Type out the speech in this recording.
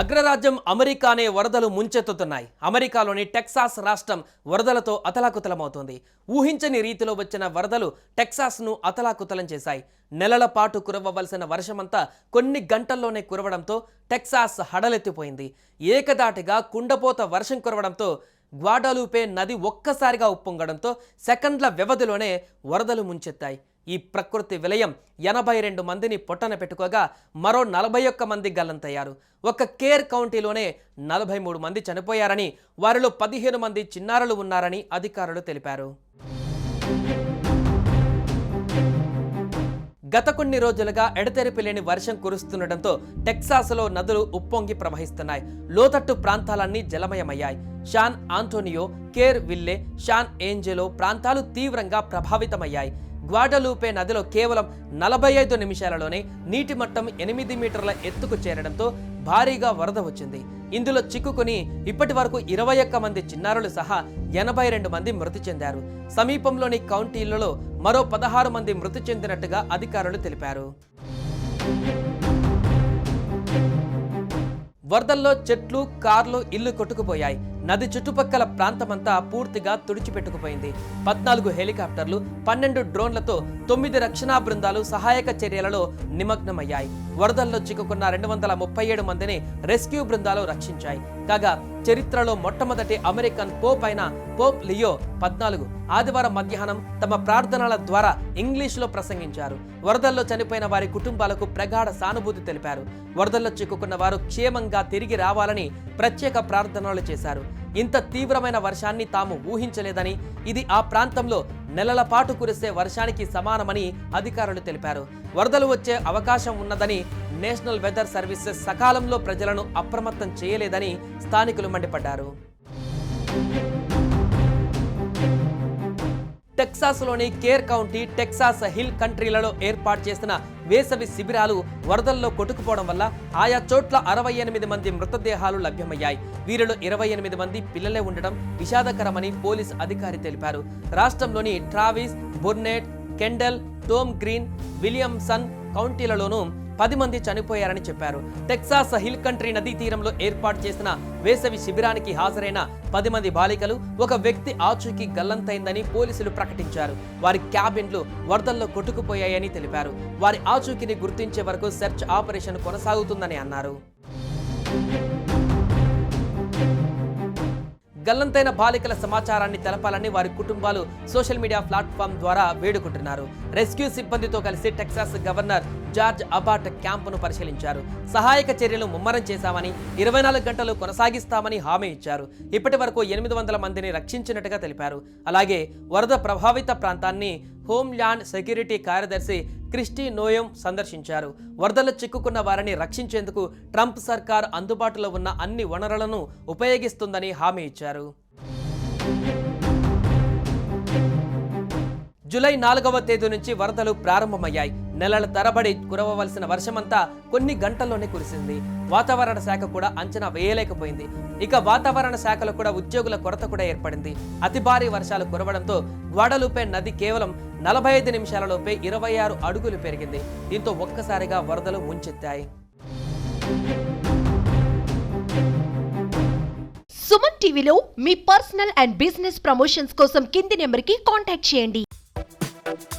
అగ్రరాజ్యం అమెరికానే వరదలు ముంచెత్తుతున్నాయి. అమెరికాలోని టెక్సాస్ రాష్ట్రం వరదలతో అతలాకుతలమవుతోంది. ఊహించని రీతిలో వచ్చిన వరదలు టెక్సాస్ను అతలాకుతలం చేశాయి. నెలల పాటు కురవవలసిన వర్షమంతా కొన్ని గంటల్లోనే కురవడంతో టెక్సాస్ హడలెత్తిపోయింది. ఏకదాటిగా కుండపోత వర్షం కురవడంతో గ్వాడలూపే నది ఒక్కసారిగా ఉప్పొంగడంతో సెకండ్ల వ్యవధిలోనే వరదలు ముంచెత్తాయి. ఈ ప్రకృతి విలయం ఎనభై రెండు మందిని పొట్టన పెట్టుకోగా మరో నలభై ఒక్క మంది గల్లంతయ్యారు. ఒక కేర్ కౌంటీలోనే నలభై మూడు మంది చనిపోయారని వారిలో పదిహేను మంది చిన్నారులు ఉన్నారని అధికారులు తెలిపారు. గత కొన్ని రోజులుగా ఎడతెరిపి లేని వర్షం కురుస్తుండటంతో టెక్సాస్లో నదులు ఉప్పొంగి ప్రవహిస్తున్నాయి. లోతట్టు ప్రాంతాలన్నీ జలమయమయ్యాయి. San Antonio Kerrville San Angelo ప్రాంతాలు తీవ్రంగా ప్రభావితమయ్యాయి. గ్వాడలూపే నదిలో కేవలం నలభై ఐదు నిమిషాలలోనే నీటి మట్టం ఎనిమిది మీటర్ల ఎత్తుకు చేరడంతో భారీగా వరద వచ్చింది. ఇందులో చిక్కుకుని ఇప్పటి వరకు ఇరవై ఒక్క మంది చిన్నారులు సహా ఎనభై రెండు మంది మృతి చెందారు. సమీపంలోని కౌంటీలలో మరో పదహారు మంది మృతి చెందినట్టుగా అధికారులు తెలిపారు. వరదల్లో చెట్లు కార్లు ఇల్లు కొట్టుకుపోయాయి. నది చుట్టుపక్కల ప్రాంతమంతా పూర్తిగా తుడిచిపెట్టుకుపోయింది. పద్నాలుగు హెలికాప్టర్లు పన్నెండు డ్రోన్లతో తొమ్మిది రక్షణా బృందాలు సహాయక చర్యలలో నిమగ్నమయ్యాయి. వరదల్లో చిక్కుకున్న రెండు వందల ముప్పై ఏడు మందిని రెస్క్యూ బృందాలు రక్షించాయి. కాగా చరిత్రలో మొట్టమొదటి అమెరికన్ పోప్ అయిన పోప్ లియో పద్నాలుగు ఆదివారం మధ్యాహ్నం తమ ప్రార్థనల ద్వారా ఇంగ్లీష్లో ప్రసంగించారు. వరదల్లో చనిపోయిన వారి కుటుంబాలకు ప్రగాఢ సానుభూతి తెలిపారు. వరదల్లో చిక్కుకున్న వారు క్షేమంగా తిరిగి రావాలని ప్రత్యేక ప్రార్థనలు చేశారు. ఇంత తీవ్రమైన వర్షాన్ని తాము ఊహించలేదని ఇది ఆ ప్రాంతంలో నెలల పాటు కురిసే వర్షానికి సమానమని అధికారులు తెలిపారు. వరదలు వచ్చే అవకాశం ఉన్నదని నేషనల్ వెదర్ సర్వీసెస్ సకాలంలో ప్రజలను అప్రమత్తం చేయలేదని స్థానికులు మండిపడ్డారు. టెక్సాస్లోని కేర్ కౌంటీ టెక్సాస్ హిల్ కంట్రీలలో ఏర్పాటు చేసిన వేసవి శిబిరాలు వరదల్లో కొట్టుకుపోవడం వల్ల ఆయా చోట్ల అరవై ఎనిమిది మంది మృతదేహాలు లభ్యమయ్యాయి. వీరిలో ఇరవై ఎనిమిది మంది పిల్లలే ఉండడం విషాదకరమని పోలీస్ అధికారి తెలిపారు. రాష్ట్రంలోని Travis Burnet Kendall Tom Green Williamson కౌంటీలలోనూ పది మంది చనిపోయారని చెప్పారు. టెక్సాస్ హిల్ కంట్రీ నదీ తీరంలో ఏర్పాటు చేసిన వేసవి శిబిరానికి హాజరైన పది మంది బాలికలు ఒక వ్యక్తి ఆచూకీ గల్లంతైందని పోలీసులు ప్రకటించారు. వారి క్యాబిన్లు వరదల్లో కొట్టుకుపోయాయని తెలిపారు. వారి ఆచూకీని గుర్తించే వరకు సెర్చ్ ఆపరేషన్ కొనసాగుతుందని అన్నారు. గల్లంతైన బాలికల సమాచారాన్ని తెలపాలని వారి కుటుంబాలు సోషల్ మీడియా ప్లాట్ఫామ్ ద్వారా వేడుకుంటున్నారు. రెస్క్యూ సిబ్బందితో కలిసి టెక్సాస్ గవర్నర్ జార్జ్ అబాట్ క్యాంపును పరిశీలించారు. సహాయక చర్యలు ముమ్మరం చేశామని ఇరవై నాలుగు గంటలు కొనసాగిస్తామని హామీ ఇచ్చారు. ఇప్పటి వరకు ఎనిమిది వందల మందిని రక్షించినట్టుగా తెలిపారు. అలాగే వరద ప్రభావిత ప్రాంతాన్ని హోంల్యాండ్ సెక్యూరిటీ కార్యదర్శి క్రిస్టీ నోయం సందర్శించారు. వరదలు చిక్కుకున్న వారిని రక్షించేందుకు ట్రంప్ సర్కార్ అందుబాటులో ఉన్న అన్ని వనరులను ఉపయోగిస్తుందని హామీ ఇచ్చారు. జూలై నాలుగవ తేదీ నుంచి వరదలు ప్రారంభమయ్యాయి. నెలల తరబడి కురవవలసిన వర్షమంతా కొన్ని గంటల్లోనే కురిసింది. వాతావరణ శాఖ కూడా అంచనా వేయలేకపోయింది. ఇక వాతావరణ శాఖలో కూడా ఉద్యోగుల కొరత కూడా ఏర్పడింది. అతి భారీ వర్షాలు కురవడంతో గ్వాడలూపే నది కేవలం నలభై ఐదు నిమిషాలలోపే ఇరవై ఆరు అడుగులు పెరిగింది. దీంతో ఒక్కసారిగా వరదలు ముంచెత్తాయి. సుమన్ టీవీలో మీ పర్సనల్ అండ్ బిజినెస్ ప్రమోషన్స్ కోసం కింది నెంబర్కి కాంటాక్ట్ చేయండి. thank you